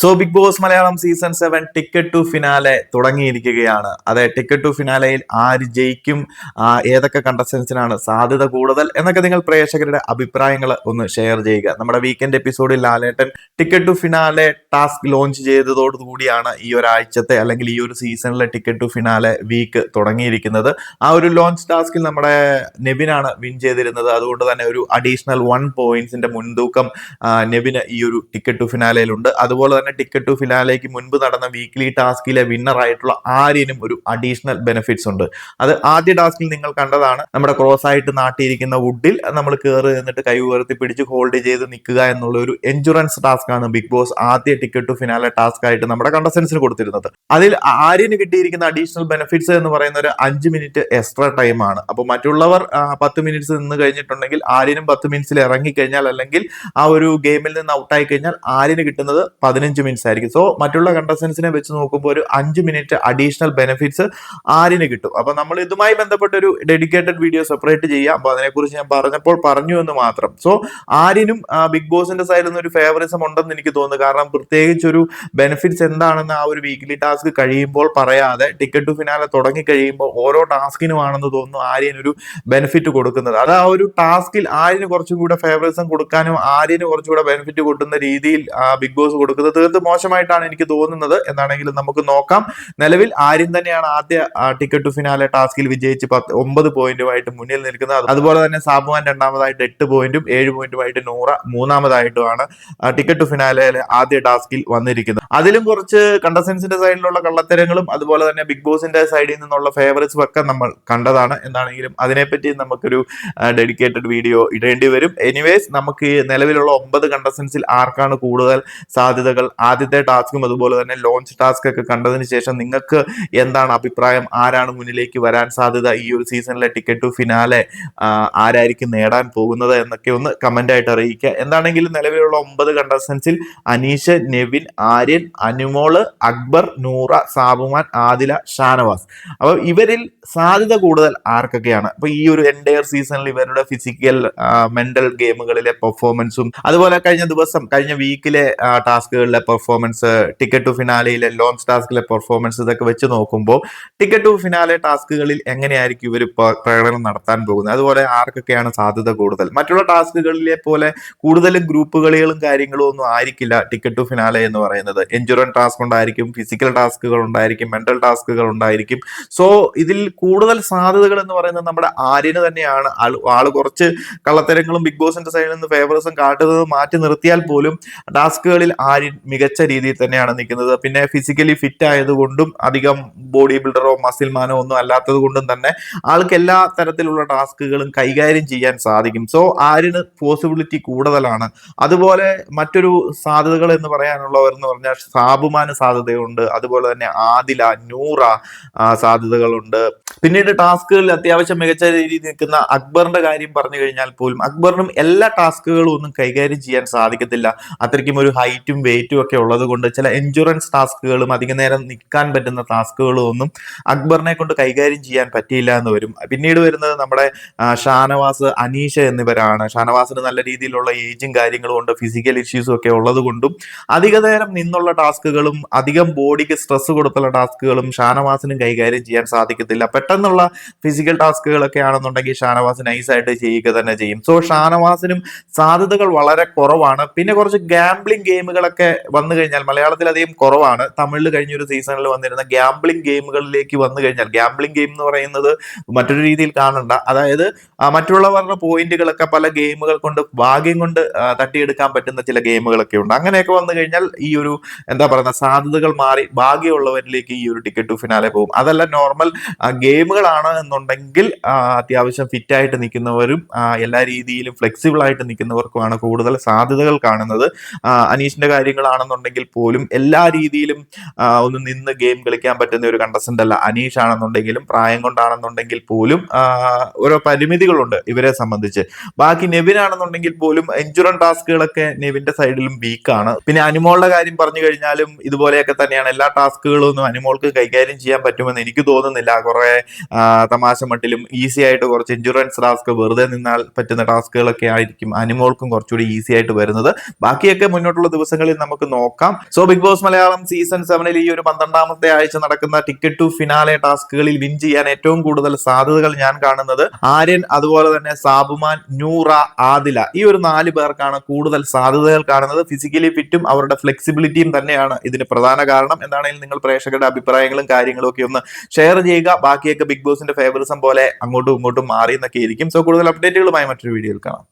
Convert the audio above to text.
So Bigg Boss Malayalam season seven ticket to finale തുടങ്ങിയിരിക്കുകയാണ്. അതെ ticket to ഫിനാലയിൽ ആര് ജയിക്കും ഏതൊക്കെ കണ്ടസ്റ്റൻസിനാണ് സാധ്യത കൂടുതൽ എന്നൊക്കെ നിങ്ങൾ പ്രേക്ഷകരുടെ അഭിപ്രായങ്ങൾ ഒന്ന് ഷെയർ ചെയ്യുക. നമ്മുടെ വീക്കെൻഡ് എപ്പിസോഡിൽ Lalettan ticket to finale task launch ചെയ്തതോടുകൂടിയാണ് ഈ ഒരാഴ്ചത്തെ അല്ലെങ്കിൽ ഈ ഒരു സീസണിലെ ടിക്കറ്റ് ടു ഫിനാലെ വീക്ക് തുടങ്ങിയിരിക്കുന്നത്. ആ ഒരു ലോഞ്ച് ടാസ്കിൽ നമ്മുടെ നെബിനാണ് വിൻ ചെയ്തിരുന്നത്. അതുകൊണ്ട് തന്നെ ഒരു അഡീഷണൽ വൺ പോയിന്റ്സിന്റെ മുൻതൂക്കം നെബിന് ഈ ഒരു ടിക്കറ്റ് ടു ഫിനാലയിലുണ്ട് അതുപോലെ തന്നെ ടിക്കറ്റ് ടു ഫിനാലേക്ക് മുൻപ് നടന്ന വീക്ക്ലി ടാസ്കിലെ വിന്നർ ആയിട്ടുള്ള ആര്യനും ഒരു അഡീഷണൽ ബെനിഫിറ്റ്സ് ഉണ്ട്. അത് ആദ്യ ടാസ്കിൽ നിങ്ങൾ കണ്ടതാണ് നമ്മുടെ ക്രോസ് ആയിട്ട് നാട്ടിയിരിക്കുന്ന വുഡിൽ നമ്മൾ കയറി നിന്നിട്ട് കൈ ഉയർത്തി പിടിച്ച് ഹോൾഡ് ചെയ്ത് നിൽക്കുക എന്നുള്ള ഒരു എൻഷുറൻസ് ടാസ്ക് ആണ് ബിഗ് ബോസ് ആദ്യ ടിക്കറ്റ് ടു ഫിനാലെ ടാസ്ക് ആയിട്ട് നമ്മുടെ കണ്ടസ്റ്റൻസിന് കൊടുത്തിരുന്നത്. അതിൽ ആര്യന് കിട്ടിയിരിക്കുന്ന അഡീഷണൽ ബെനിഫിറ്റ്സ് എന്ന് പറയുന്ന ഒരു അഞ്ച് മിനിറ്റ് എക്സ്ട്രാ ടൈം ആണ്. അപ്പോൾ മറ്റുള്ളവർ പത്ത് മിനിറ്റ്സ് നിന്ന് കഴിഞ്ഞിട്ടുണ്ടെങ്കിൽ ആര്യനും പത്ത് മിനിറ്റ്സിൽ ഇറങ്ങിക്കഴിഞ്ഞാൽ അല്ലെങ്കിൽ ആ ഒരു ഗെയിമിൽ നിന്ന് ഔട്ടായി കഴിഞ്ഞാൽ ആര്യന് കിട്ടുന്നത് പതിനഞ്ച് മിനിറ്റ്സ് ആയിരിക്കും. സോ മറ്റുള്ള കണ്ടസ്റ്റൻസിനെ വെച്ച് നോക്കുമ്പോൾ ഒരു അഞ്ച് മിനിറ്റ് അഡീഷണൽ ബെനിഫിറ്റ്സ് ആരിന് കിട്ടും. അപ്പൊ നമ്മൾ ഇതുമായി ബന്ധപ്പെട്ട ഒരു ഡെഡിക്കേറ്റഡ് വീഡിയോ സെപ്പറേറ്റ് ചെയ്യാം. അപ്പൊ അതിനെക്കുറിച്ച് ഞാൻ പറഞ്ഞപ്പോൾ പറഞ്ഞു എന്ന് മാത്രം. സോ ആരിനും ബിഗ് ബോസിന്റെ സൈഡിൽ നിന്ന് ഒരു ഫേവറിസം ഉണ്ടെന്ന് എനിക്ക് തോന്നുന്നു. കാരണം പ്രത്യേകിച്ച് ഒരു ബെനിഫിറ്റ്സ് എന്താണെന്ന് ആ ഒരു വീക്ക്ലി ടാസ്ക് കഴിയുമ്പോൾ പറയാതെ ടിക്കറ്റ് ടു ഫിനാലെ തുടങ്ങി കഴിയുമ്പോൾ ഓരോ ടാസ്കിനുമാണെന്ന് തോന്നുന്നു ആര്യൻ ഒരു ബെനിഫിറ്റ് കൊടുക്കുന്നത്. അത് ആ ഒരു ടാസ്കിൽ ആര്യന് കുറച്ചും കൂടെ ഫേവറിസം കൊടുക്കാനും ആര്യന് കുറച്ചുകൂടെ ബെനിഫിറ്റ് കൊടുക്കുന്ന രീതിയിൽ ബിഗ് ബോസ് കൊടുക്കുന്നത് തീർത്തും മോശമായിട്ടാണ് എനിക്ക് തോന്നുന്നത്. എന്നാണെങ്കിലും നമുക്ക് നോക്കാം. നിലവിൽ ആര്യം തന്നെയാണ് ആദ്യ ടിക്കറ്റ് ടു ഫിനാലെ ടാസ്കിൽ വിജയിച്ച് പത്ത് ഒമ്പത് പോയിന്റുമായിട്ട് മുന്നിൽ നിൽക്കുന്നത്. അത് അതുപോലെ തന്നെ സാബുവാൻ രണ്ടാമതായിട്ട് എട്ട് പോയിന്റും ഏഴ് പോയിന്റുമായിട്ട് നൂറ മൂന്നാമതായിട്ടുമാണ് ടിക്കറ്റ് ടു ഫിനാലയിലെ ആദ്യ ടാസ്കിൽ വന്നിരിക്കുന്നത്. അതിലും കുറച്ച് കണ്ടസ്റ്റൻസിന്റെ സൈഡിലുള്ള കള്ളത്തരങ്ങളും അതുപോലെ തന്നെ ബിഗ് ബോസിന്റെ സൈഡിൽ നിന്നുള്ള ഫേവറേറ്റ്സും ഒക്കെ നമ്മൾ കണ്ടതാണ്. എന്താണെങ്കിലും അതിനെപ്പറ്റി നമുക്കൊരു ഡെഡിക്കേറ്റഡ് വീഡിയോ ഇടേണ്ടി വരും. എനിവേസ് നമുക്ക് നിലവിലുള്ള ഒമ്പത് കണ്ടസ്റ്റൻസിൽ ആർക്കാണ് കൂടുതൽ സാധ്യതകൾ ആദ്യത്തെ ടാസ്കും അതുപോലെ തന്നെ ലോഞ്ച് ടാസ്ക് ഒക്കെ കണ്ടതിന് ശേഷം നിങ്ങൾക്ക് എന്താണ് അഭിപ്രായം? ആരാണ് മുന്നിലേക്ക് വരാൻ സാധ്യത? ഈ ഒരു സീസണിലെ ടിക്കറ്റ് ടു ഫിനാലെ ആരായിരിക്കും നേടാൻ പോകുന്നത് എന്നൊക്കെ ഒന്ന് കമന്റ് ആയിട്ട് അറിയിക്കുക. എന്താണെങ്കിലും നിലവിലുള്ള ഒമ്പത് കണ്ടസ്റ്റൻസിൽ അനീഷ് നെവിൻ ആര്യൻ അനുമോൾ അക്ബർ നൂറ സാബുമാൻ ആദില ഷാനവാസ്. അപ്പോൾ ഇവരിൽ സാധ്യത കൂടുതൽ ആർക്കൊക്കെയാണ്? അപ്പോൾ ഈ ഒരു എന്റയർ സീസണിൽ ഇവരുടെ ഫിസിക്കൽ മെന്റൽ ഗെയിമുകളിലെ പെർഫോമൻസും അതുപോലെ കഴിഞ്ഞ ദിവസം കഴിഞ്ഞ വീക്കിലെ ടാസ്കുകളിലെ പെർഫോമൻസ് ടിക്കറ്റ് ടു ഫിനാലയിലെ ലോങ് ടാസ്കിലെ പെർഫോമൻസ് ഇതൊക്കെ വെച്ച് നോക്കുമ്പോൾ ടിക്കറ്റ് ടു ഫിനാലെ ടാസ്കുകളിൽ എങ്ങനെയായിരിക്കും ഇവർ പ്രകടനം നടത്താൻ പോകുന്നത്? അതുപോലെ ആർക്കൊക്കെയാണ് സാധ്യത കൂടുതൽ? മറ്റുള്ള ടാസ്കുകളിലെ പോലെ കൂടുതലും ഗ്രൂപ്പ് കളികളും കാര്യങ്ങളും ഒന്നും ആയിരിക്കില്ല ടിക്കറ്റ് ടു ഫിനാലെ എന്ന് പറയുന്നത്. എൻജുറൻ ടാസ്ക് ഉണ്ടായിരിക്കും ഫിസിക്കൽ ടാസ്കുകൾ ഉണ്ടായിരിക്കും മെന്റൽ ടാസ്കുകൾ ഉണ്ടായിരിക്കും. സോ ഇതിൽ കൂടുതൽ സാധ്യതകൾ എന്ന് പറയുന്നത് നമ്മുടെ ആര്യന് തന്നെയാണ്. ആൾ കുറച്ച് കള്ളത്തരങ്ങളും ബിഗ് ബോസിന്റെ സൈഡിൽ നിന്ന് ഫേവറസും കാട്ടുന്നത് മാറ്റി നിർത്തിയാൽ പോലും ടാസ്കുകളിൽ ആര്യൻ മികച്ച രീതിയിൽ തന്നെയാണ് നിൽക്കുന്നത്. പിന്നെ ഫിസിക്കലി ഫിറ്റ് ആയതുകൊണ്ടും അധികം ബോഡി ബിൽഡറോ മസിൽ മാനോ ഒന്നും അല്ലാത്തത് കൊണ്ടും തന്നെ ആൾക്ക് എല്ലാ തരത്തിലുള്ള ടാസ്കുകളും കൈകാര്യം ചെയ്യാൻ സാധിക്കും. സോ ആരിന് പോസിബിലിറ്റി കൂടുതലാണ്. അതുപോലെ മറ്റൊരു സാധ്യതകൾ എന്ന് പറയാനുള്ളവർ എന്ന് പറഞ്ഞാൽ സാബുമാന് സാധ്യതയുണ്ട്. അതുപോലെ തന്നെ ആദില നൂറ സാധ്യതകളുണ്ട്. പിന്നീട് ടാസ്കുകളിൽ അത്യാവശ്യം മികച്ച രീതിയിൽ നിൽക്കുന്ന അക്ബറിന്റെ കാര്യം പറഞ്ഞു കഴിഞ്ഞാൽ പോലും അക്ബറിനും എല്ലാ ടാസ്കുകളും ഒന്നും കൈകാര്യം ചെയ്യാൻ സാധിക്കത്തില്ല. അത്രയ്ക്കും ഒരു ഹൈറ്റും വെയിറ്റും ഒക്കെ ഉള്ളത് കൊണ്ട് ചില എൻജുറൻസ് ടാസ്കുകളും അധിക നേരം നിൽക്കാൻ പറ്റുന്ന ടാസ്കുകളും ഒന്നും അക്ബറിനെ കൊണ്ട് കൈകാര്യം ചെയ്യാൻ പറ്റിയില്ല എന്ന് വരും. പിന്നീട് വരുന്നത് നമ്മുടെ ഷാനവാസ് അനീഷ എന്നിവരാണ്. ഷാനവാസിന് നല്ല രീതിയിലുള്ള ഏജും കാര്യങ്ങളും ഉണ്ട് ഫിസിക്കൽ ഇഷ്യൂസും ഒക്കെ ഉള്ളത് കൊണ്ടും അധിക നേരം നിന്നുള്ള ടാസ്കുകളും അധികം ബോഡിക്ക് സ്ട്രെസ് കൊടുത്തുള്ള ടാസ്കുകളും ഷാനവാസിനും കൈകാര്യം ചെയ്യാൻ സാധിക്കത്തില്ല. പെട്ടെന്നുള്ള ഫിസിക്കൽ ടാസ്കുകളൊക്കെ ആണെന്നുണ്ടെങ്കിൽ ഷാനവാസ് നൈസായിട്ട് ചെയ്യുക തന്നെ ചെയ്യും. സോ ഷാനവാസിനും സാധ്യതകൾ വളരെ കുറവാണ്. പിന്നെ കുറച്ച് ഗാംബ്ലിംഗ് ഗെയിമുകളൊക്കെ വന്നു കഴിഞ്ഞാൽ മലയാളത്തിൽ അധികം കുറവാണ്. തമിഴിൽ കഴിഞ്ഞ ഒരു സീസണിൽ വന്നിരുന്ന ഗ്യാംബ്ലിംഗ് ഗെയിമുകളിലേക്ക് വന്നു കഴിഞ്ഞാൽ ഗ്യാംബ്ലിംഗ് ഗെയിം എന്ന് പറയുന്നത് മറ്റൊരു രീതിയിൽ കാണണ്ട. അതായത് മറ്റുള്ളവരുടെ പോയിന്റുകളൊക്കെ പല ഗെയിമുകൾ കൊണ്ട് ഭാഗ്യം കൊണ്ട് തട്ടിയെടുക്കാൻ പറ്റുന്ന ചില ഗെയിമുകളൊക്കെ ഉണ്ട്. അങ്ങനെയൊക്കെ വന്നു കഴിഞ്ഞാൽ ഈ ഒരു എന്താ പറയുക സാധ്യതകൾ മാറി ഭാഗ്യമുള്ളവരിലേക്ക് ഈ ഒരു ടിക്കറ്റ് ടു ഫിനാലെ പോകും. അതല്ല നോർമൽ ഗെയിമുകളാണ് എന്നുണ്ടെങ്കിൽ അത്യാവശ്യം ഫിറ്റ് ആയിട്ട് നിൽക്കുന്നവരും എല്ലാ രീതിയിലും ഫ്ലെക്സിബിൾ ആയിട്ട് നിൽക്കുന്നവർക്കുമാണ് കൂടുതൽ സാധ്യതകൾ കാണുന്നത്. അനീഷിന്റെ അനീഷിന്റെ കാര്യങ്ങളാണെന്നുണ്ടെങ്കിൽ പോലും എല്ലാ രീതിയിലും ഒന്ന് നിന്ന് ഗെയിം കളിക്കാൻ പറ്റുന്ന ഒരു കണ്ടസ്റ്റന്റ് അല്ല. അനീഷ് ആണെന്നുണ്ടെങ്കിലും പ്രായം കൊണ്ടാണെന്നുണ്ടെങ്കിൽ പോലും ഓരോ പരിമിതികളുണ്ട് ഇവരെ സംബന്ധിച്ച്. ബാക്കി നെവിൻ ആണെന്നുണ്ടെങ്കിൽ പോലും എൻജുറൻ ടാസ്കുകളൊക്കെ നെവിന്റെ സൈഡിലും വീക്കാണ് പിന്നെ അനിമോളുടെ കാര്യം പറഞ്ഞു കഴിഞ്ഞാലും ഇതുപോലെയൊക്കെ തന്നെയാണ്. എല്ലാ ടാസ്കുകളും ഒന്നും അനിമോൾക്ക് കൈകാര്യം ചെയ്യാൻ പറ്റുമെന്ന് എനിക്ക് തോന്നുന്നില്ല. കുറെ തമാശ മട്ടിലും ഈസി ആയിട്ട് കുറച്ച് എൻജുറൻസ് ടാസ്ക് വെറുതെ നിന്നാൽ പറ്റുന്ന ടാസ്കുകളൊക്കെ ആയിരിക്കും അനിമോൾക്കും കുറച്ചുകൂടി ഈസി ആയിട്ട് വരുന്നത്. ബാക്കിയൊക്കെ മുന്നോട്ടുള്ള ദിവസങ്ങളിൽ നമുക്ക് നമുക്ക് നോക്കാം. So Bigg Boss Malayalam season സെവനിൽ ഈ ഒരു പന്ത്രണ്ടാമത്തെ ആഴ്ച നടക്കുന്ന ടിക്കറ്റ് ടു ഫിനാലെ ടാസ്കുകളിൽ വിൻ ചെയ്യാൻ ഏറ്റവും കൂടുതൽ സാധ്യതകൾ ഞാൻ കാണുന്നത് ആര്യൻ അതുപോലെ തന്നെ സാബുമാൻ നൂറ ആദില. ഈ ഒരു നാല് പേർക്കാണ് കൂടുതൽ സാധ്യതകൾ കാണുന്നത്. ഫിസിക്കലി ഫിറ്റും അവരുടെ ഫ്ലെക്സിബിലിറ്റിയും തന്നെയാണ് ഇതിന് പ്രധാന കാരണം. എന്താണെങ്കിലും നിങ്ങൾ പ്രേക്ഷകരുടെ അഭിപ്രായങ്ങളും കാര്യങ്ങളും ഒക്കെ ഒന്ന് ഷെയർ ചെയ്യുക. ബാക്കിയൊക്കെ ബിഗ് ബോസിന്റെ ഫേവറിസം പോലെ അങ്ങോട്ടും ഇങ്ങോട്ടും മാറി എന്നൊക്കെ ഇരിക്കും. സോ കൂടുതൽ അപ്ഡേറ്റുകളുമായി മറ്റൊരു വീഡിയോയിൽ കാണാം.